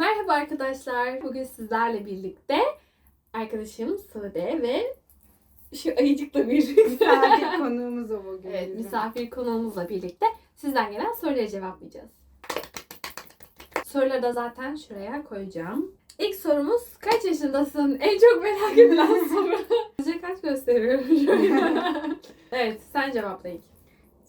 Merhaba arkadaşlar. Bugün sizlerle birlikte arkadaşım Sude ve şu ayıcıkla birlikte Misafir konuğumuz o bugün. evet, bizim. misafir konuğumuzla birlikte sizden gelen soruları cevaplayacağız. Soruları da zaten şuraya koyacağım. İlk sorumuz kaç yaşındasın? En çok merak edilen soru. Sizce kaç gösteriyorum evet sen cevapla ilk.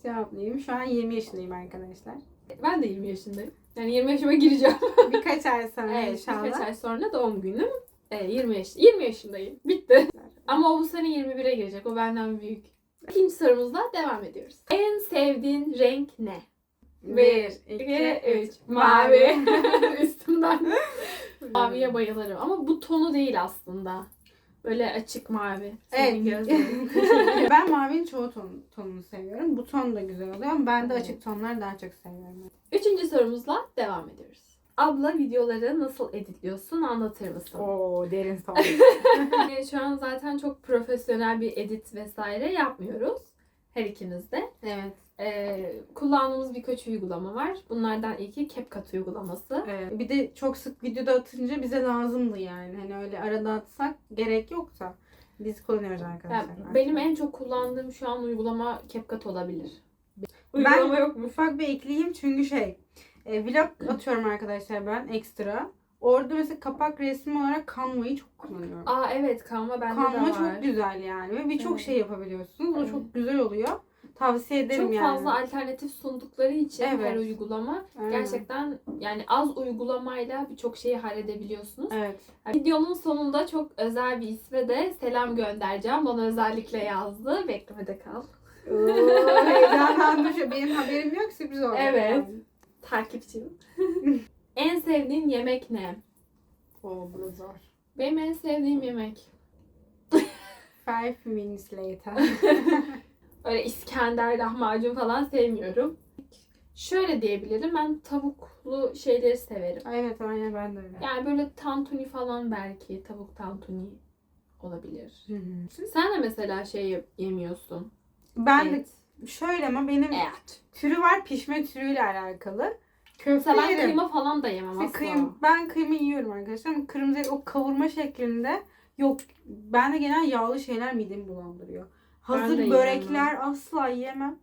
Cevaplayayım. Şu an 20 yaşındayım arkadaşlar. Ben de 20 yaşındayım. Yani 20 yaşıma gireceğim. Birkaç ay sonra Evet, inşallah. birkaç ay sonra doğum günüm. Ee, 20 yaş 20 yaşındayım. Bitti. Ama o bu sene 21'e girecek. O benden büyük. İkinci sorumuzla devam ediyoruz. En sevdiğin renk ne? Bir, iki, üç. Mavi. Üstümden. Maviye bayılırım. Ama bu tonu değil aslında. Böyle açık mavi. Senin Evet. ben mavinin çoğu ton, tonunu seviyorum. Bu ton da güzel oluyor ama ben de Evet. açık tonları daha çok seviyorum. Üçüncü sorumuzla devam ediyoruz. Abla videoları nasıl editliyorsun anlatır mısın? Oo derin. Yani şu an zaten çok profesyonel bir edit vesaire yapmıyoruz. Her ikimiz de. evet. Ee, kullandığımız birkaç uygulama var. Bunlardan ilki CapCut uygulaması. evet. Bir de çok sık videoda atınca bize lazımdı yani. Hani öyle arada atsak gerek yoksa biz kullanıyoruz arkadaşlar. Yani benim en çok kullandığım şu an uygulama CapCut olabilir. Ben Uygulama yok mu? ufak bir ekleyeyim çünkü şey e, vlog atıyorum arkadaşlar ben ekstra. Orada mesela kapak resmi olarak Canva'yı çok kullanıyorum. Aa evet Canva bende Canva de var. çok güzel yani ve birçok Evet. şey yapabiliyorsunuz. O Evet. çok güzel oluyor. Tavsiye ederim Çok yani. fazla alternatif sundukları için Evet. her uygulama Aynen. gerçekten yani az uygulamayla birçok şeyi halledebiliyorsunuz. Evet. Videonun sonunda çok özel bir isme de selam göndereceğim. Bana özellikle yazdı. Beklemede kal. Şu- Benim haberim yok sürpriz oldu. Evet. Yani. Takipçim. en sevdiğin yemek ne? Oo bu zor. Benim en sevdiğim yemek. Five minutes later. Öyle İskender, lahmacun falan sevmiyorum. Şöyle diyebilirim. Ben tavuklu şeyleri severim. evet aynen ben de öyle. Yani böyle tantuni falan belki. Tavuk tantuni olabilir. Hı hı. Sen de mesela şey yemiyorsun. Ben Evet. de şöyle ama benim Evet. türü var pişme türüyle alakalı. Köfte Mesela ben yerim. kıyma falan da yemem İşte asla. kıyım, ben kıyma yiyorum arkadaşlar kırmızı o kavurma şeklinde yok. Ben de genel yağlı şeyler midemi bulandırıyor. De Hazır yiyemem. börekler asla yiyemem.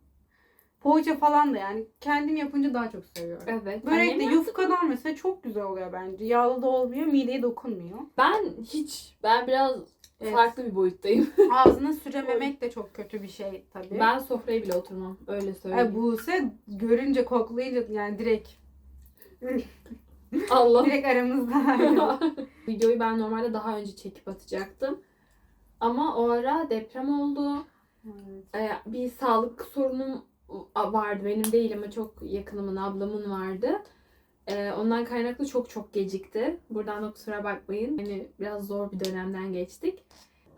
Poğaça falan da yani kendim yapınca daha çok seviyorum. Evet. Börek de yufkadan mesela çok güzel oluyor bence. Yağlı da olmuyor, mideye dokunmuyor. Ben hiç, ben biraz Evet. farklı bir boyuttayım. Ağzına sürememek de çok kötü bir şey tabii. ben sofraya bile oturmam. Öyle söyleyeyim. Ay, Buse görünce koklayınca yani direkt Allah. direkt aramızda. Videoyu ben normalde daha önce çekip atacaktım. Ama o ara deprem oldu. Ee, bir sağlık sorunum vardı. Benim değil ama çok yakınımın, ablamın vardı. Ee, ondan kaynaklı çok çok gecikti. Buradan da kusura bakmayın. Yani biraz zor bir dönemden geçtik.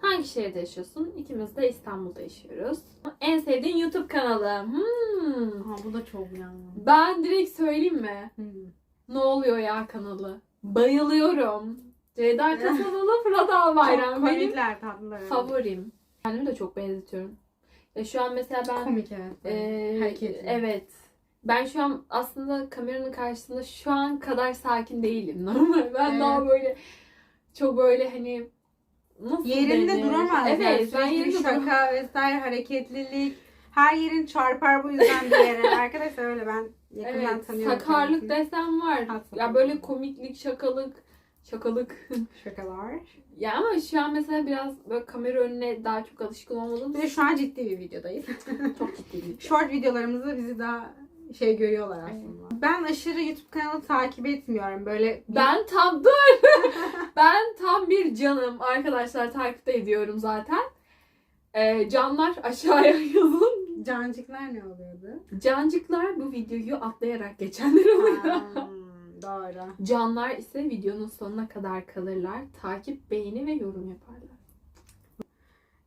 Hangi şehirde yaşıyorsun? İkimiz de İstanbul'da yaşıyoruz. En sevdiğin YouTube kanalı? Hmm. Ha, bu da çok yani. Ben direkt söyleyeyim mi? Hmm. Ne oluyor ya kanalı? Bayılıyorum. Ceyda Kasanalı, Fırat Albayram. Çok Benim komikler tatlılar. favorim. Kendimi de çok benzetiyorum. Ya şu an mesela ben Komik evet. Ee, Hareketli. evet. Ben şu an aslında kameranın karşısında şu an kadar sakin değilim normal. Ben Evet. daha böyle çok böyle hani nasıl Yerinde denir? duramaz. Evet, yani. ben Sürekli yerinde şaka duramam. vesaire hareketlilik. Her yerin çarpar bu yüzden bir yere. Arkadaşlar öyle ben yakından Evet, tanıyorum. sakarlık kendisini. desem var. Haklısın. Ya böyle komiklik, şakalık, şakalık. Şakalar. ya ama şu an mesela biraz böyle kamera önüne daha çok alışkın olmadığım Bir de şu an ciddi bir videodayız. çok ciddiyim. Short videolarımızda bizi daha şey görüyorlar aslında. Ben aşırı YouTube kanalı takip etmiyorum. Böyle Ben tam dur. ben tam bir canım. Arkadaşlar takipte ediyorum zaten. Ee, canlar aşağıya yazın. cancıklar ne oluyordu? Cancıklar bu videoyu atlayarak geçenler oluyor. Doğru. Canlar ise videonun sonuna kadar kalırlar. Takip, beğeni ve yorum yaparlar.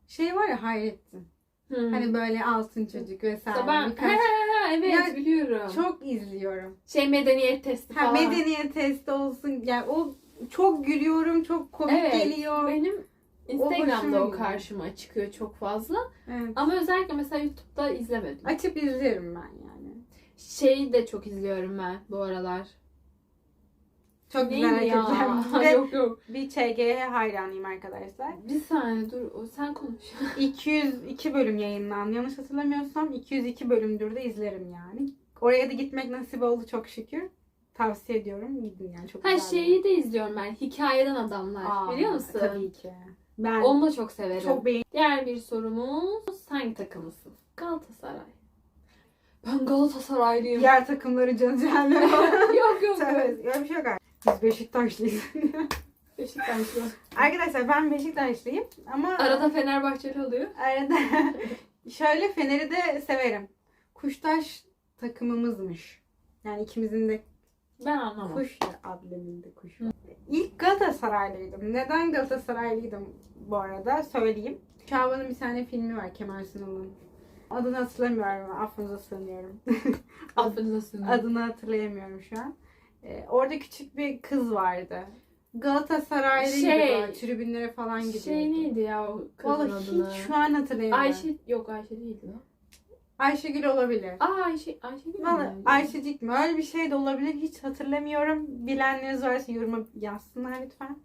Şey var ya Hayrettin. Hmm. Hani böyle altın çocuk vesaire. İşte ben birkaç- He, he, he, evet Ya, biliyorum. Çok izliyorum. Şey medeniyet testi Ha, falan. medeniyet testi olsun. Yani o çok gülüyorum, çok komik Evet, geliyor. Benim Instagram'da o gidiyor. karşıma çıkıyor çok fazla. Evet. Ama özellikle mesela YouTube'da izlemedim. Açıp izlerim ben yani. Şeyi de çok izliyorum ben bu aralar. Çok güzel ya? hareketler. Ve yok yok. bir ÇGH hayranıyım arkadaşlar. Bir saniye dur. o- Sen konuş. 202 bölüm yayınlandı. Yanlış hatırlamıyorsam 202 bölümdür de izlerim yani. Oraya da gitmek nasip oldu çok şükür. Tavsiye ediyorum. Gidin yani çok Ha güzel. şeyi de izliyorum ben. Hikayeden adamlar. Aa, Biliyor musun? Tabii ki. Ben Onu da çok severim. çok beğendim. Diğer bir sorumuz hangi takımısın? Galatasaray. Ben Galatasaraylıyım. Diğer takımları canı cehenneme. yok yok. öyle bir şey yok artık. Biz Beşiktaşlıyız. Beşiktaşlı. Arkadaşlar ben Beşiktaşlıyım ama Arada Fenerbahçeli oluyor. arada şöyle Fener'i de severim. Kuştaş takımımızmış. Yani ikimizin de Ben anlamam. kuş adleminde kuş var. İlk Galatasaraylıydım. Neden Galatasaraylıydım bu arada söyleyeyim. Şaban'ın bir tane filmi var Kemal Sunal'ın. Adını hatırlamıyorum. Affınıza sığınıyorum. Affınıza sığınıyorum. Adını hatırlayamıyorum şu an. Ee, orada küçük bir kız vardı. Galatasaraylıydı Şey- böyle, tribünlere falan gidiyordu. Şey neydi ya o kızın Vallahi adını? hiç şu an hatırlayamıyorum. Ayşe yok Ayşe değildi lan. Ayşegül olabilir. Aa Ayşe Ayşe değil mi? Vallahi Ayşecik mi? Öyle bir şey de olabilir. Hiç hatırlamıyorum. Bilenleriniz varsa yoruma yazsınlar lütfen.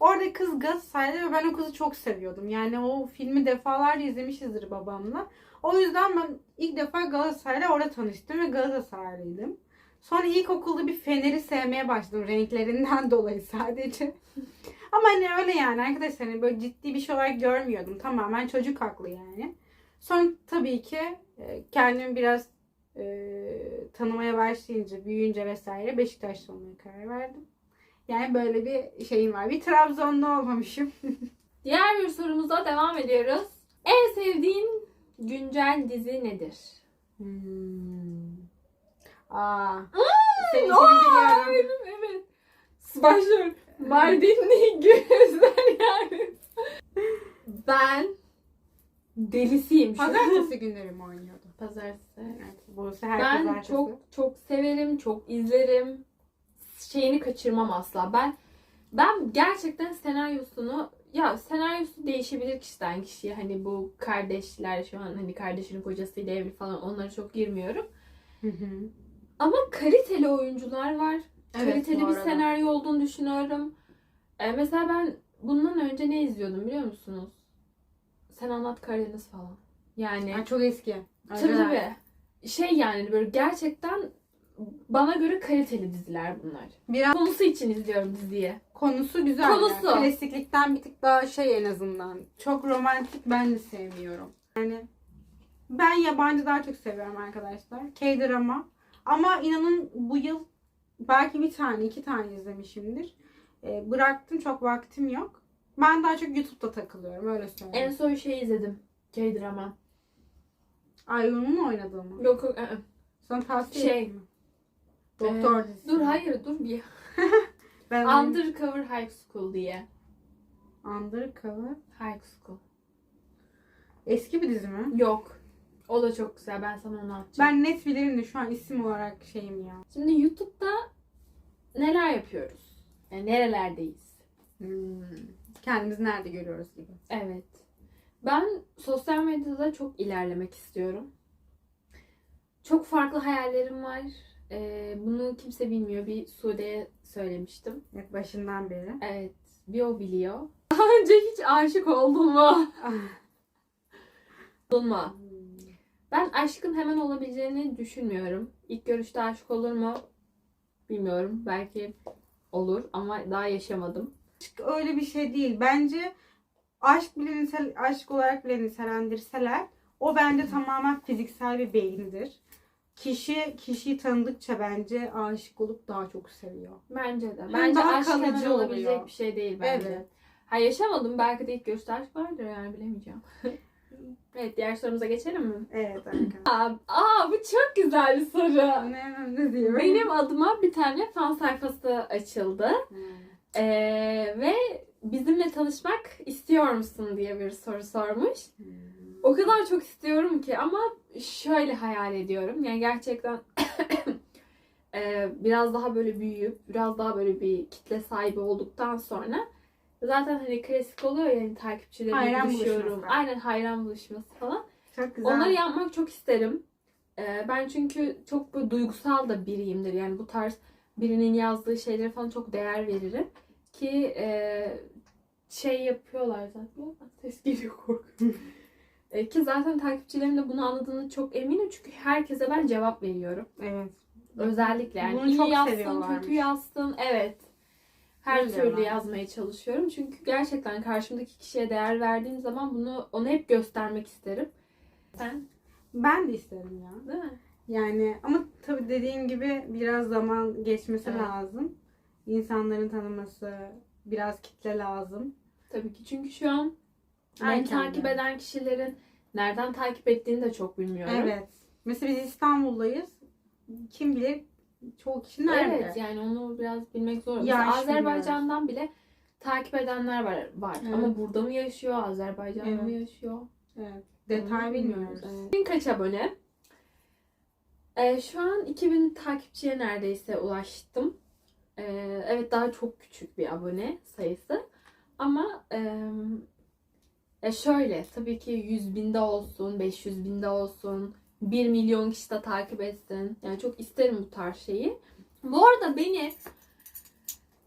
Orada kız Galatasaraylı ve ben o kızı çok seviyordum. Yani o filmi defalarca izlemişizdir babamla. O yüzden ben ilk defa Galatasaray'la orada tanıştım ve Galatasaraylıydım. Sonra ilkokulda bir Fener'i sevmeye başladım renklerinden dolayı sadece. Ama hani öyle yani arkadaşlar hani böyle ciddi bir şey olarak görmüyordum. Tamamen çocuk haklı yani. Sonra tabii ki e, kendimi biraz e, tanımaya başlayınca, büyüyünce vesaire Beşiktaşlı olmaya karar verdim. Yani böyle bir şeyim var. Bir Trabzonlu olmamışım. Diğer bir sorumuza devam ediyoruz. En sevdiğin güncel dizi nedir? Hmm. Aa. Aa, biliyorum. benim evet. Başlıyorum. Mardinli gözler yani. Ben delisiyim. Pazartesi günleri mi oynuyordu? Pazartesi. Evet. Her Ben pazartesi. çok çok severim, çok izlerim. Şeyini kaçırmam asla. Ben ben gerçekten senaryosunu ya senaryosu değişebilir kişiden kişiye. Hani bu kardeşler şu an hani kardeşinin kocasıyla evli falan onlara çok girmiyorum. Hı hı. Ama kaliteli oyuncular var. Evet, kaliteli bir senaryo olduğunu düşünüyorum. Ee, mesela ben bundan önce ne izliyordum biliyor musunuz? Sen anlat Karadeniz falan. Yani Ay, çok eski. Tabii tabii. Şey yani böyle gerçekten bana göre kaliteli diziler bunlar. Biraz Konusu için izliyorum diziyi. konusu güzel. Konusu. Yani. Klasiklikten bir tık daha şey en azından. Çok romantik ben de sevmiyorum. Yani ben yabancı daha çok seviyorum arkadaşlar. K-drama. Ama inanın bu yıl belki bir tane iki tane izlemişimdir. Ee, bıraktım çok vaktim yok. Ben daha çok YouTube'da takılıyorum öyle En söyleyeyim. son şey izledim. K-drama. Ayun'un oynadığı mı? Yok yok. ı-ı. Sana tavsiye Şey, mi? Doktor Ee, dizisi. Dur hayır dur bir. Ben Undercover High School diye. Undercover. High School. Eski bir dizi mi? Yok. O da çok güzel. Ben sana onu atacağım. Ben net bilirim de şu an isim olarak şeyim ya. Şimdi YouTube'da neler yapıyoruz? Yani nerelerdeyiz? Hmm. Kendimizi nerede görüyoruz gibi. Evet. Ben sosyal medyada çok ilerlemek istiyorum. Çok farklı hayallerim var. Ee, bunu kimse bilmiyor. Bir Sude'ye söylemiştim. Evet başından beri. Evet. Bir o biliyor. Daha önce hiç aşık oldun mu? Hmm. Ben aşkın hemen olabileceğini düşünmüyorum. İlk görüşte aşık olur mu? Bilmiyorum. Belki olur ama daha yaşamadım. Aşk öyle bir şey değil. Bence aşk bile nitel, aşk olarak bile nitelendirseler o bence tamamen fiziksel bir beyindir. Kişi kişiyi tanıdıkça bence aşık olup daha çok seviyor. Bence de. Bence daha aşk hemen kalıcı olabilecek oluyor. bir şey değil bence. Evet. Ha yaşamadım. Belki de ilk görüşte aşk vardır yani bilemeyeceğim. evet diğer sorumuza geçelim mi? Evet arkadaşlar. Aa, aa bu çok güzel bir soru. ne, ne diyorum? Benim adıma bir tane fan sayfası açıldı. Hmm. Ee, ve bizimle tanışmak istiyor musun diye bir soru sormuş. Hmm. O kadar çok istiyorum ki ama şöyle hayal ediyorum. Yani gerçekten e, biraz daha böyle büyüyüp biraz daha böyle bir kitle sahibi olduktan sonra zaten hani klasik oluyor ya hani takipçilerime Hayran buluşuyorum. buluşması. Aynen hayran buluşması falan. Çok güzel. Onları yapmak çok isterim. E, ben çünkü çok böyle duygusal da biriyimdir. Yani bu tarz birinin yazdığı şeylere falan çok değer veririm. Ki e, şey yapıyorlar zaten. Ses geliyor korkuyorum. E, ki zaten takipçilerim de bunu anladığını çok eminim. Çünkü herkese ben cevap veriyorum. Evet. Özellikle yani Bunu iyi yazsın, kötü yazsın. Evet. Her Öyle türlü diyorlar. yazmaya çalışıyorum. Çünkü gerçekten karşımdaki kişiye değer verdiğim zaman bunu ona hep göstermek isterim. Sen Ben de isterim ya. değil mi? Yani ama tabii dediğim gibi biraz zaman geçmesi Evet. lazım. İnsanların tanıması, biraz kitle lazım. Tabii ki. Çünkü şu an Erken takip de. eden kişilerin nereden takip ettiğini de çok bilmiyorum. Evet. Mesela biz İstanbul'dayız. Kim bilir çoğu kişi nerede? Evet yani onu biraz bilmek zor. Yaş Mesela Azerbaycan'dan bile takip edenler var. var. Evet. Ama burada mı yaşıyor? Azerbaycan'da mı Evet. yaşıyor? Evet. Detay Onu bilmiyoruz. Evet. Bin kaç abone? Ee, şu an 2000 takipçiye neredeyse ulaştım. Ee, evet daha çok küçük bir abone sayısı. Ama e, ya şöyle tabii ki 100 binde olsun, 500 binde olsun, 1 milyon kişi de takip etsin. Yani çok isterim bu tarz şeyi. Bu arada beni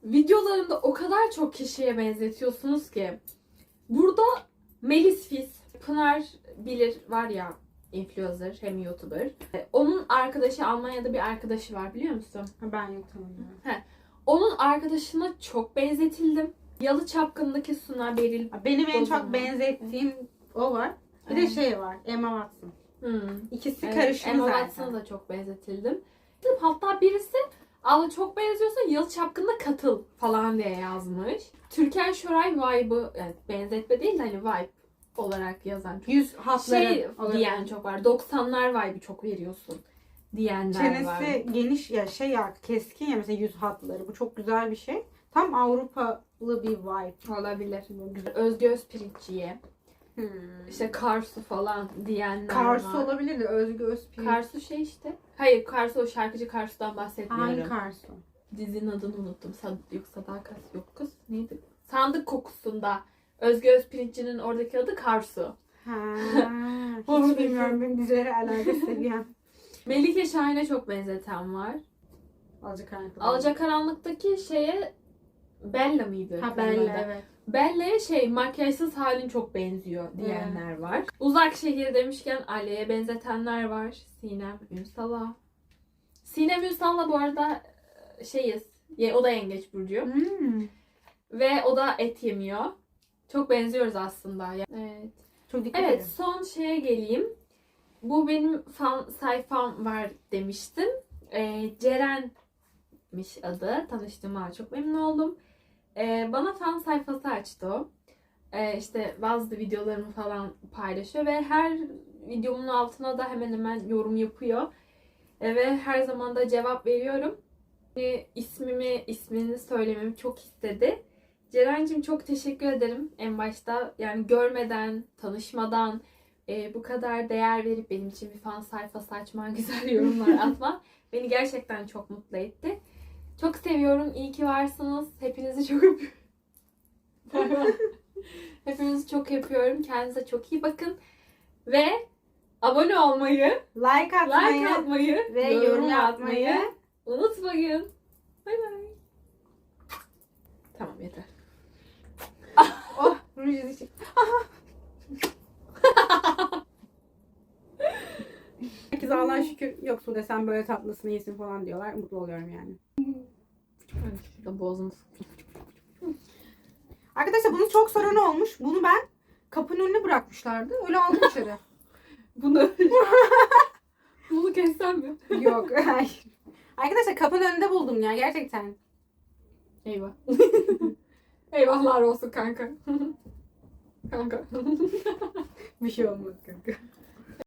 videolarımda o kadar çok kişiye benzetiyorsunuz ki. Burada Melis Fis, Pınar bilir var ya influencer hem youtuber. Onun arkadaşı Almanya'da bir arkadaşı var biliyor musun? Ben yok tanımıyorum. Onun arkadaşına çok benzetildim. Yalı Çapkın'daki Suna Beril. Benim en çok benzettiğim o var. Bir de şey var. Emma Watson. Hmm. İkisi Evet, karışımı Emma zaten. Watson'a da çok benzetildim. Hatta birisi Abla çok benziyorsa Yalı Çapkın'da katıl falan diye yazmış. Türkan Şoray vibe'ı yani benzetme değil de hani vibe olarak yazan çok Yüz hatları. şey diyen çok var. 90'lar vibe'ı çok veriyorsun diyenler var. Çenesi geniş ya şey ya keskin ya mesela yüz hatları. Bu çok güzel bir şey. Tam Avrupalı bir vibe. Olabilir. Bu güzel. Hmm. işte Karsu falan diyenler Karsu var. olabilir de Özgü Özpirin. Karsu şey işte. Hayır Karsu o şarkıcı Karsu'dan bahsetmiyorum. Hangi Karsu? Dizinin adını unuttum. Sad yok Sadakat yok kız. Neydi? Sandık kokusunda. Özge Özpirinççi'nin oradaki adı Karsu. Ha, hiç bilmiyorum benim dizileri alaka seviyem. Melike Şahin'e çok benzeten var. Alacakaranlık. Alacakaranlık'taki şeye Bella mıydı? Ha Bella evet. Bella'ya şey makyajsız halin çok benziyor diyenler var. Uzak şehir demişken Ali'ye benzetenler var. Sinem Ünsal'a. Sinem Ünsal'la bu arada e, şeyiz. O da yengeç burcu. Hmm. Ve o da et yemiyor. Çok benziyoruz aslında. Evet. Çok dikkat Evet edin. son şeye geleyim. Bu benim fan sayfam var demiştim. Ee, Ceren'miş adı. Tanıştığıma çok memnun oldum. Ee, bana fan sayfası açtı o. Ee, işte bazı videolarımı falan paylaşıyor ve her videomun altına da hemen hemen yorum yapıyor. Ee, ve her zaman da cevap veriyorum. Ee, ismimi, ismini söylememi çok istedi. Ceren'cim çok teşekkür ederim en başta. Yani görmeden, tanışmadan e, bu kadar değer verip benim için bir fan sayfası açman, güzel yorumlar atman beni gerçekten çok mutlu etti. Çok seviyorum. İyi ki varsınız. Hepinizi çok öpüyorum. Hepinizi çok öpüyorum. Kendinize çok iyi bakın. Ve abone olmayı, Like atmayı like atmayı ve yorum yapmayı unutmayın. Bay bay. Tamam yeter. Oh ruj izi çık. Herkes Allah'a şükür yok Sude sen böyle tatlısın iyisin falan diyorlar. Mutlu oluyorum yani. Şurada boğazımı Arkadaşlar bunu çok soran olmuş. Bunu ben kapının önüne bırakmışlardı. Öyle aldım içeri. Bunu Bunu kessem mi? yok hayır. Arkadaşlar kapının önünde buldum ya gerçekten. Eyvah. Eyvahlar olsun kanka. kanka. Bir şey olmaz kanka.